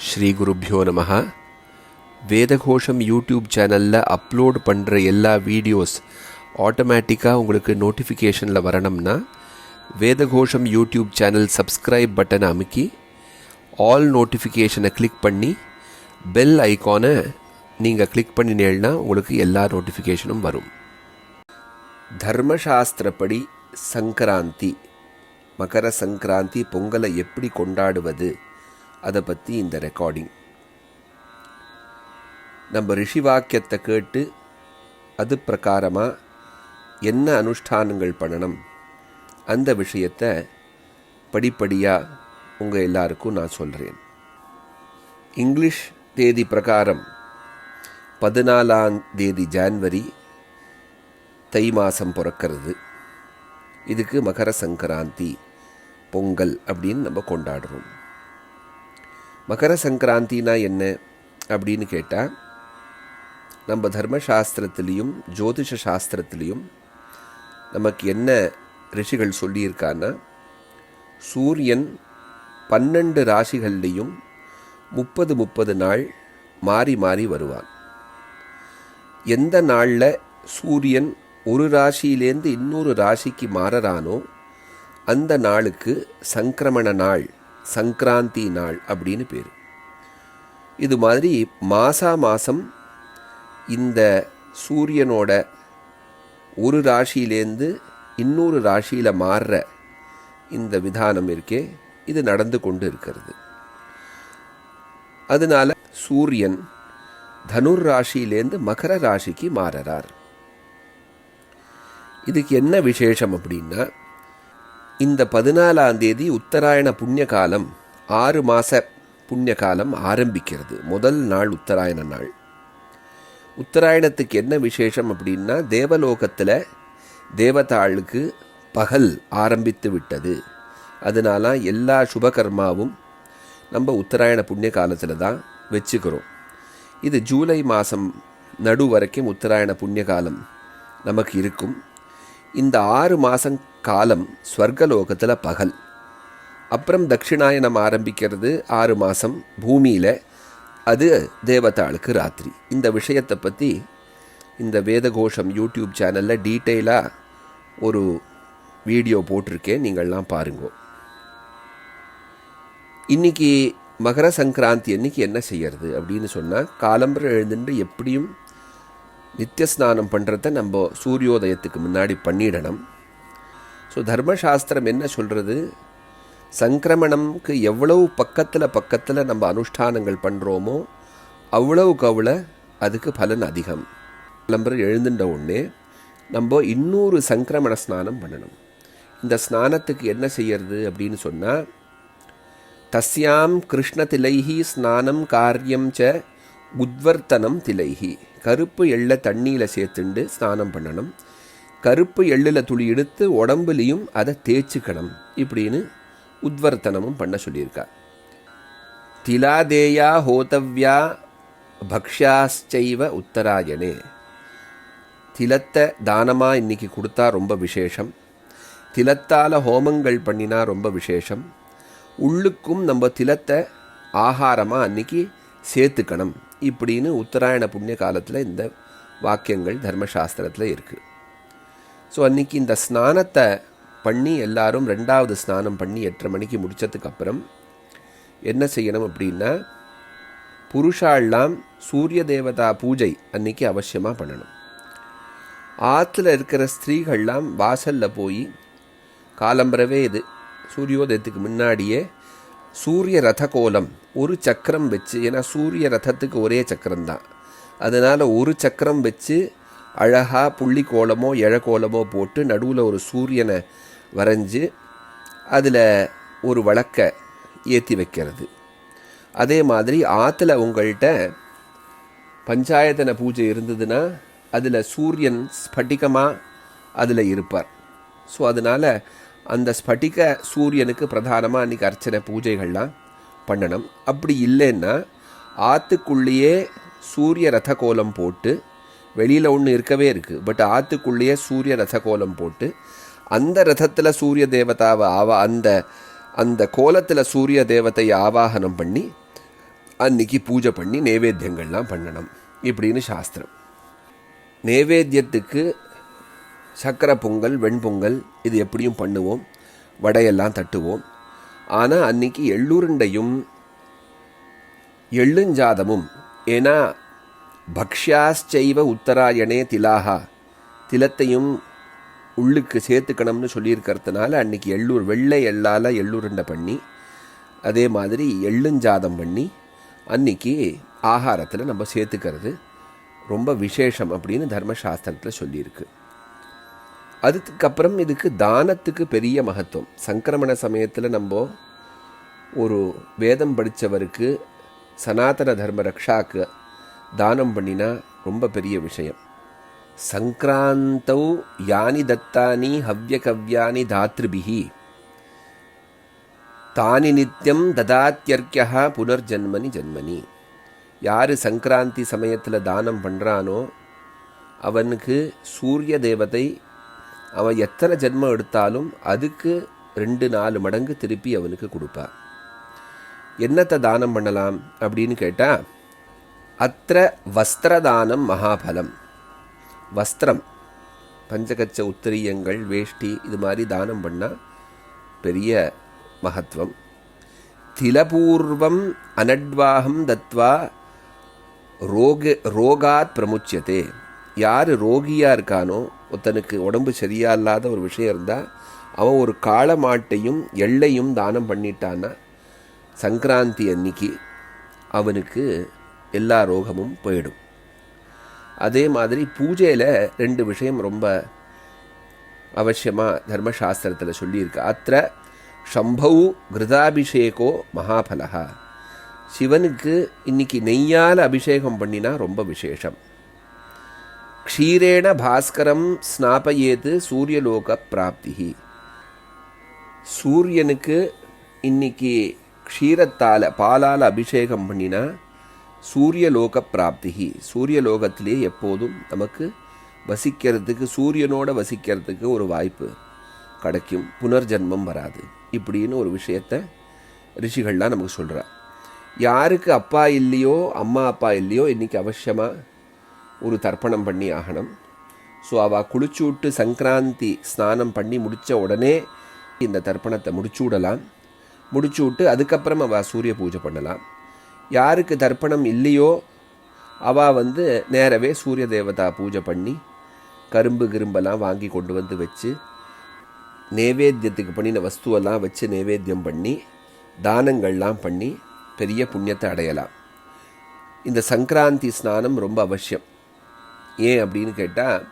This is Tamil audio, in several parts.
ஸ்ரீ குருப்பியோ நம வேதகோஷம் யூடியூப் சேனலில் அப்லோட் பண்ணுற எல்லா வீடியோஸ் ஆட்டோமேட்டிக்காக உங்களுக்கு நோட்டிஃபிகேஷனில் வரணும்னா வேதகோஷம் யூடியூப் சேனல் சப்ஸ்கிரைப் பட்டனை அமுக்கி ஆல் நோட்டிஃபிகேஷனை கிளிக் பண்ணி பெல் ஐகானை நீங்கள் கிளிக் பண்ணினேன்னா உங்களுக்கு எல்லா நோட்டிஃபிகேஷனும் வரும். தர்மசாஸ்திரப்படி சங்கராந்தி. மகர சங்கராந்தி பொங்கலை எப்படி கொண்டாடுவது? அதை பற்றி இந்த ரெக்கார்டிங் நம்ம ரிஷி வாக்கியத்தை கேட்டு அது பிரகாரமாக என்ன அனுஷ்டானங்கள் பண்ணணும்? அந்த விஷயத்தை படிப்படியாக உங்கள் எல்லாருக்கும் நான் சொல்கிறேன் இங்கிலீஷ் தேதி பிரகாரம் பதினாலாம் தேதி ஜான்வரி தை மாதம் பிறக்கிறது. இதுக்கு மகர சங்கராந்தி பொங்கல் அப்படின்னு நம்ம கொண்டாடுறோம். மகர சங்கராந்தினா என்ன அப்படின்னு கேட்டால் நம்ம தர்மசாஸ்திரத்துலேயும் ஜோதிஷ சாஸ்திரத்திலையும் நமக்கு என்ன ரிஷிகள் சொல்லியிருக்கான்னா சூரியன் பன்னெண்டு ராசிகள்லேயும் முப்பது முப்பது நாள் மாறி மாறி வருவான். எந்த நாளில் சூரியன் ஒரு ராசியிலேருந்து இன்னொரு ராசிக்கு மாறறானோ அந்த நாளுக்கு சங்கிரமண நாள் சங்கராந்தி நாள் அப்படின்னு பேர். இது மாதிரி மாசா மாதம் இந்த சூரியனோட ஒரு ராசியிலேருந்து இன்னொரு ராசியில் மாறுற இந்த விதானம் இருக்கே இது நடந்து கொண்டு இருக்கிறது. அதனால சூரியன் தனுர் ராசியிலேருந்து மகர ராசிக்கு மாறுறார். இதுக்கு என்ன விசேஷம் அப்படின்னா இந்த பதினாலாம் தேதி உத்தராயண புண்ணிய காலம் ஆறு மாத புண்ணிய காலம் ஆரம்பிக்கிறது. முதல் நாள் உத்தராயண நாள். உத்தராயணத்துக்கு என்ன விசேஷம் அப்படின்னா தேவலோகத்தில் தேவதாளுக்கு பகல் ஆரம்பித்து விட்டது. அதனால எல்லா சுபகர்மாவும் நம்ம உத்தராயண புண்ணிய காலத்தில் தான் வச்சுக்கிறோம். இது ஜூலை மாதம் நடு வரைக்கும் உத்தராயண புண்ணிய காலம் நமக்கு இருக்கும். இந்த ஆறு மாதம் காலம் ஸ்வர்கலோகத்தில் பகல். அப்புறம் தட்சிணாயனம் ஆரம்பிக்கிறது ஆறு மாதம் பூமியில். அது தேவதாளுக்கு ராத்திரி. இந்த விஷயத்தை பற்றி இந்த வேதகோஷம் யூடியூப் சேனலில் டீட்டெயிலாக ஒரு வீடியோ போட்டிருக்கேன். நீங்கள்லாம் பாருங்க. இன்னைக்கு மகர சங்கராந்தி அன்னைக்கு என்ன செய்யறது அப்படின்னு சொன்னால் காலம்பரை எழுந்துட்டு எப்படியும் நித்திய ஸ்நானம் பண்ணுறத நம்ம சூரியோதயத்துக்கு முன்னாடி பண்ணிடணும். ஸோ தர்மசாஸ்திரம் என்ன சொல்கிறது சங்கிரமணம்க்கு எவ்வளவு பக்கத்தில் பக்கத்தில் நம்ம அனுஷ்டானங்கள் பண்ணுறோமோ அவ்வளவுக்கு அவ்வளோ அதுக்கு பலன் அதிகம். நம்பர் எழுந்துட்ட உடனே நம்ம இன்னொரு சங்கிரமண ஸ்நானம் பண்ணணும். இந்த ஸ்நானத்துக்கு என்ன செய்யறது அப்படின்னு சொன்னால் தஸ்யாம் கிருஷ்ண திலைஹி ஸ்நானம் காரியம் ச உத்வர்த்தனம் திலைஹி. கருப்பு எள்ளை தண்ணியில் சேர்த்துண்டு ஸ்நானம் பண்ணணும். கருப்பு எள்ளில் துளி எடுத்து உடம்புலையும் அதை தேய்ச்சிக்கணும் இப்படின்னு உத்வர்த்தனமும் பண்ண சொல்லியிருக்கா. திலாதேயா ஹோதவ்யா பக்ஷாச்சைவ உத்தராயணே. திலத்தை தானமாக இன்னைக்கு கொடுத்தா ரொம்ப விசேஷம். திலத்தால் ஹோமங்கள் பண்ணினா ரொம்ப விசேஷம். உள்ளுக்கும் நம்ம திலத்தை ஆகாரமாக அன்னைக்கு சேர்த்துக்கணும் இப்படின்னு உத்தராயண புண்ணிய காலத்தில் இந்த வாக்கியங்கள் தர்மசாஸ்திரத்தில் இருக்குது ஸோ அன்றைக்கி இந்த ஸ்நானத்தை பண்ணி எல்லாரும் ரெண்டாவது ஸ்நானம் பண்ணி எட்டரை மணிக்கு முடித்ததுக்கப்புறம் என்ன செய்யணும் அப்படின்னா புருஷாள்லாம் சூரிய தேவதா பூஜை அன்றைக்கி அவசியமாக பண்ணணும். ஆற்றுல இருக்கிற ஸ்திரீகள்லாம் வாசலில் போய் காலம்பரவே இது. சூரியோதயத்துக்கு முன்னாடியே சூரிய ரத கோலம் ஒரு சக்கரம் வச்சு ஏன்னா சூரிய ரதத்துக்கு ஒரே சக்கரம் தான் அதனால் ஒரு சக்கரம் வச்சு அழகாக புள்ளி கோலமோ இழ கோலமோ போட்டு நடுவில் ஒரு சூரியனை வரைஞ்சி அதில் ஒரு வழக்கை ஏற்றி வைக்கிறது. அதே மாதிரி ஆற்றுல உங்கள்கிட்ட பஞ்சாயத்தன பூஜை இருந்ததுன்னா அதில் சூரியன் ஸ்பட்டிகமாக அதில் இருப்பார். ஸோ அதனால் அந்த ஸ்பட்டிக சூரியனுக்கு பிரதானமாக அன்றைக்கி அர்ச்சனை பூஜைகள்லாம் பண்ணணும். அப்படி இல்லைன்னா ஆற்றுக்குள்ளேயே சூரிய ரத கோலம் போட்டு வெளியில் ஒன்று இருக்கவே இருக்குது பட் ஆற்றுக்குள்ளேயே சூரிய ரத கோலம் போட்டு அந்த ரதத்தில் சூரிய தேவதாவை ஆவா அந்த அந்த கோலத்தில் சூரிய தேவத்தையை ஆவாகனம் பண்ணி அன்னைக்கு பூஜை பண்ணி நைவேத்தியங்கள்லாம் பண்ணணும் இப்படின்னு சாஸ்திரம். நைவேத்தியத்துக்கு சக்கரை பொங்கல் வெண்பொங்கல் இது எப்படியும் பண்ணுவோம். வடையெல்லாம் தட்டுவோம். ஆனால் அன்னைக்கு எள்ளுருண்டையும் எள்ளுஞ்சாதமும் ஏன்னா பக்ஷ்யாச்சைவ உத்தராயணே திலாகா திலத்தையும் உள்ளுக்கு சேர்த்துக்கணும்னு சொல்லியிருக்கிறதுனால அன்னைக்கு எள்ளூர் வெள்ளை எள்ளால் எள்ளுருண்டை பண்ணி அதே மாதிரி எள்ளுஞ்சாதம் பண்ணி அன்னைக்கு ஆகாரத்தில் நம்ம சேர்த்துக்கிறது. ரொம்ப விசேஷம் அப்படின்னு தர்மசாஸ்திரத்தில் சொல்லியிருக்கு. அதுக்கப்புறம் இதுக்கு தானத்துக்கு பெரிய மகத்துவம். சங்கிரமண சமயத்தில் நம்ம ஒரு வேதம் படித்தவருக்கு சனாதன தர்ம ரக்ஷாக்கு தானம் பண்ணினா ரொம்ப பெரிய விஷயம். சங்கிராந்தௌ யானி தத்தானி ஹவ்யகவ்யானி தாத்ருபிகி தானி நித்தியம் ததாத்தியர்க்கியா புனர்ஜன்மனி ஜன்மனி. யார் சங்கராந்தி சமயத்தில் தானம் பண்ணுறானோ அவனுக்கு சூரிய தேவதை அவன் எத்தனை ஜென்மம் எடுத்தாலும் அதுக்கு ரெண்டு நாலு மடங்கு திருப்பி அவனுக்கு கொடுப்பா. என்னத்தை தானம் பண்ணலாம் அப்படின்னு கேட்டால் அத்த வஸ்திரதானம் மகாபலம் வஸ்திரம் பஞ்சகச்ச உத்திரியங்கள் வேஷ்டி இது மாதிரி தானம் பண்ணால் பெரிய மகத்துவம் திலபூர்வம் அனட்வாகம் தத்வா ரோக ரோகாத் பிரமுச்சியத்தே யார் ரோகியாக இருக்கானோ ஒருத்தனுக்கு உடம்பு சரியா இல்லாத ஒரு விஷயம் இருந்தால் அவன் ஒரு காளமாட்டையும் எள்ளையும் தானம் பண்ணிட்டான்னா சங்கராந்தி அன்னைக்கு அவனுக்கு எல்லா ரோகமும் போயிடும். அதே மாதிரி பூஜையில் ரெண்டு விஷயம் ரொம்ப அவசியமாக தர்மசாஸ்திரத்தில் சொல்லியிருக்கு. அத்த ஷம்பௌ கிருதாபிஷேகோ மகாபலகா சிவனுக்கு இன்னைக்கு நெய்யால் அபிஷேகம் பண்ணினா ரொம்ப விசேஷம். க்ஷீரேண பாஸ்கரம் ஸ்நாபயேது சூரியலோக பிராப்தி சூரியனுக்கு இன்னைக்கு க்ஷீரத்தால் பாலால் அபிஷேகம் பண்ணினா சூரியலோக பிராப்தி சூரியலோகத்திலே எப்போதும் நமக்கு வசிக்கிறதுக்கு சூரியனோட வசிக்கிறதுக்கு ஒரு வாய்ப்பு கிடைக்கும். புனர்ஜென்மம் வராது. இப்படின்னு ஒரு விஷயத்த ரிஷிகள்லாம் நமக்கு சொல்கிறார் யாருக்கு அப்பா இல்லையோ அம்மா அப்பா இல்லையோ இன்றைக்கி அவசியமாக ஒரு தர்ப்பணம் பண்ணி ஆகணும். ஸோ அவள் குளிச்சு விட்டு சங்கராந்தி ஸ்நானம் பண்ணி முடித்த உடனே இந்த தர்ப்பணத்தை முடிச்சு விடலாம் முடிச்சு விட்டு அதுக்கப்புறம் அவள் சூரிய பூஜை பண்ணலாம். யாருக்கு தர்ப்பணம் இல்லையோ அவள் வந்து நேரவே சூரிய தேவதா பூஜை பண்ணி கரும்பு கிரும்பெல்லாம் வாங்கி கொண்டு வந்து வச்சு நேவேத்தியத்துக்கு பண்ணின வஸ்துவெல்லாம் வச்சு நேவேத்தியம் பண்ணி தானங்கள்லாம் பண்ணி பெரிய புண்ணியத்தை அடையலாம். இந்த சங்கராந்தி ஸ்நானம் ரொம்ப அவசியம். ஏன் அப்படின்னு கேட்டால்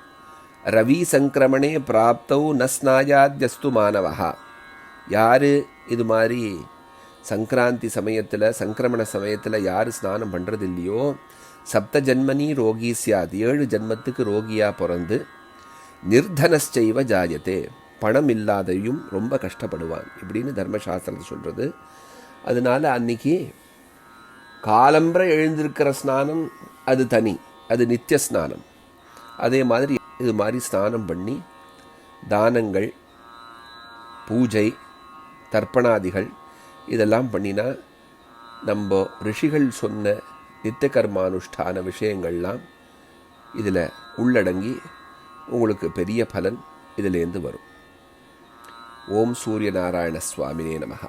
ரவி சங்கிரமணே பிராப்தௌ நஸ்நாயாத்யஸ்து மாணவா யார் இது மாதிரி சங்கராந்தி சமயத்தில் சங்கிரமண சமயத்தில் யார் ஸ்நானம் பண்ணுறது இல்லையோ சப்த ஜன்மனி ரோகி சியாது ஏழு ஜென்மத்துக்கு ரோகியாக பிறந்து நிர்தனச்சைவ ஜாயத்தே பணம் இல்லாதையும் ரொம்ப கஷ்டப்படுவான் இப்படின்னு தர்மசாஸ்திரத்தை சொல்கிறது அதனால அன்னைக்கு காலம்பரை எழுந்திருக்கிற ஸ்நானம் அது தனி அது நித்திய ஸ்நானம். அதே மாதிரி இது மாதிரி ஸ்நானம் பண்ணி தானங்கள் பூஜை தர்ப்பணாதிகள் இதெல்லாம் பண்ணினா நம்ம ரிஷிகள் சொன்ன நித்திய கர்மானுஷ்டான விஷயங்கள்லாம் இதில் உள்ளடங்கி உங்களுக்கு பெரிய பலன் இதிலேருந்து வரும். ஓம் சூரிய நாராயண சுவாமினே நமகா